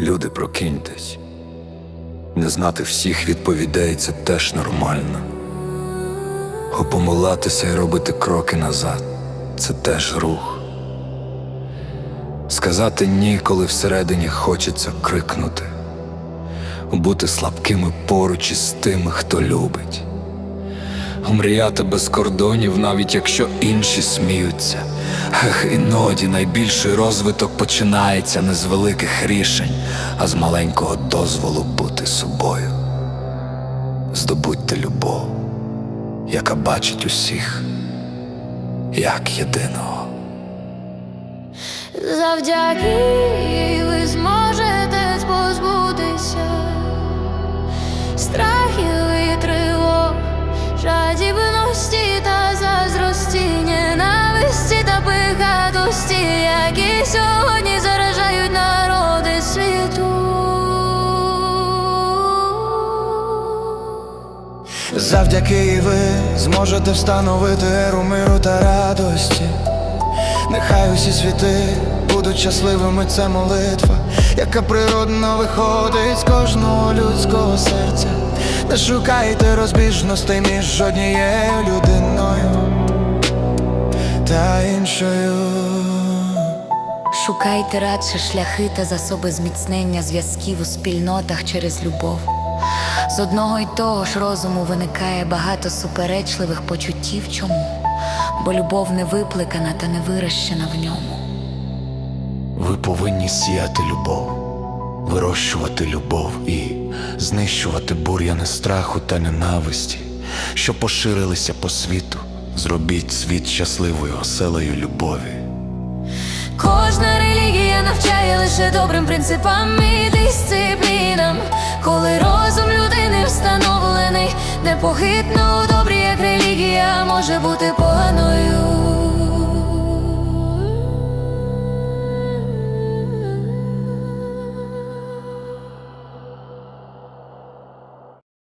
Люди, прокиньтесь. Не знати всіх відповідей це теж нормально. Опомилатися і робити кроки назад це теж рух. Сказати ні, коли всередині хочеться крикнути, бути слабкими поруч із тими, хто любить. Мріяти без кордонів, навіть якщо інші сміються. Іноді найбільший розвиток починається не з великих рішень, а з маленького дозволу бути собою. Здобудьте любов, яка бачить усіх як єдиного. Завдяки ви зможете позбутися страхів які сьогодні заражають народи світу. Завдяки і ви зможете встановити еру миру та радості. Нехай усі світи будуть щасливими, це молитва, яка природно виходить з кожного людського серця. Не шукайте розбіжностей між однією людиною та іншою. Шукайте радше шляхи та засоби зміцнення зв'язків у спільнотах через любов. З одного й того ж розуму виникає багато суперечливих почуттів. Чому? Бо любов не викликана та не вирощена в ньому. Ви повинні сіяти любов, вирощувати любов і знищувати бур'яни страху та ненависті, що поширилися по світу. Зробіть світ щасливою оселею любові. Кожна лише добрим принципам і дисциплінам, коли розум людини встановлений непохитно добрі, як релігія може бути поганою.